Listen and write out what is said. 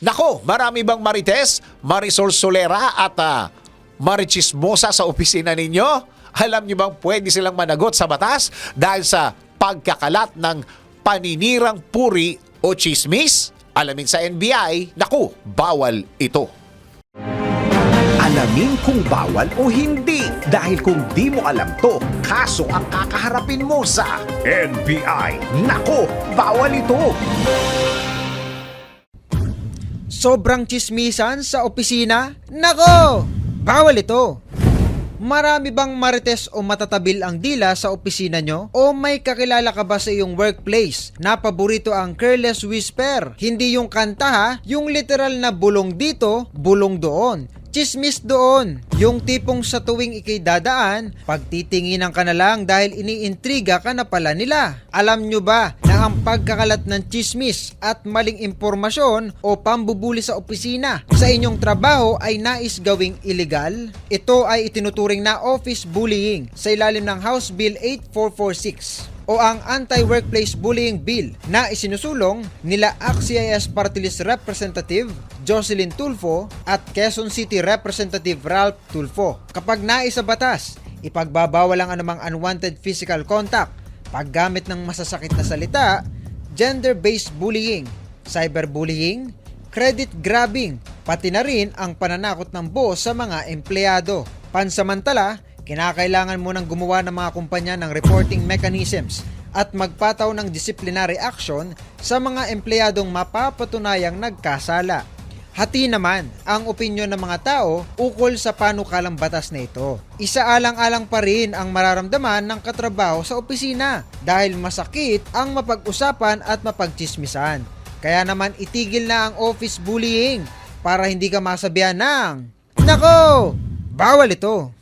Nako, marami bang marites, Marisol Solera at ah, marichismosa sa opisina ninyo? Alam niyo bang pwede silang managot sa batas dahil sa pagkakalat ng paninirang puri o chismis? Alamin sa NBI, naku, bawal ito. Alamin kung bawal o hindi dahil kung di mo alam to, kaso ang kakaharapin mo sa NBI. Nako, bawal ito! Sobrang chismisan sa opisina? Nako! Bawal ito! Marami bang marites o matatabil ang dila sa opisina nyo? O may kakilala ka ba sa iyong workplace na paborito ang careless whisper? Hindi yung kanta ha, yung literal na bulong dito, bulong doon. Chismis doon. Yung tipong sa tuwing ikay dadaan, pagtitinginan ka na lang dahil iniintriga ka na pala nila. Alam nyo ba na pagkakalat ng chismis at maling impormasyon o pambubuli sa opisina sa inyong trabaho ay nais gawing illegal? Ito ay itinuturing na office bullying sa ilalim ng House Bill 8446 o ang Anti-Workplace Bullying Bill na isinusulong nila ACT-CIS Party List Representative Jocelyn Tulfo at Quezon City Representative Ralph Tulfo. Kapag naisa batas, ipagbabawal ang anumang unwanted physical contact, paggamit ng masasakit na salita, gender-based bullying, cyberbullying, credit grabbing, pati na rin ang pananakot ng boss sa mga empleyado. Pansamantala, kinakailangan mo nang gumawa ng mga kumpanya ng reporting mechanisms at magpataw ng disciplinary action sa mga empleyadong mapapatunayang nagkasala. Hati naman ang opinyon ng mga tao ukol sa panukalang batas na ito. Isaalang-alang pa rin ang mararamdaman ng katrabaho sa opisina dahil masakit ang mapag-usapan at mapagchismisan. Kaya naman itigil na ang office bullying para hindi ka masabihan ng Nako! Bawal ito!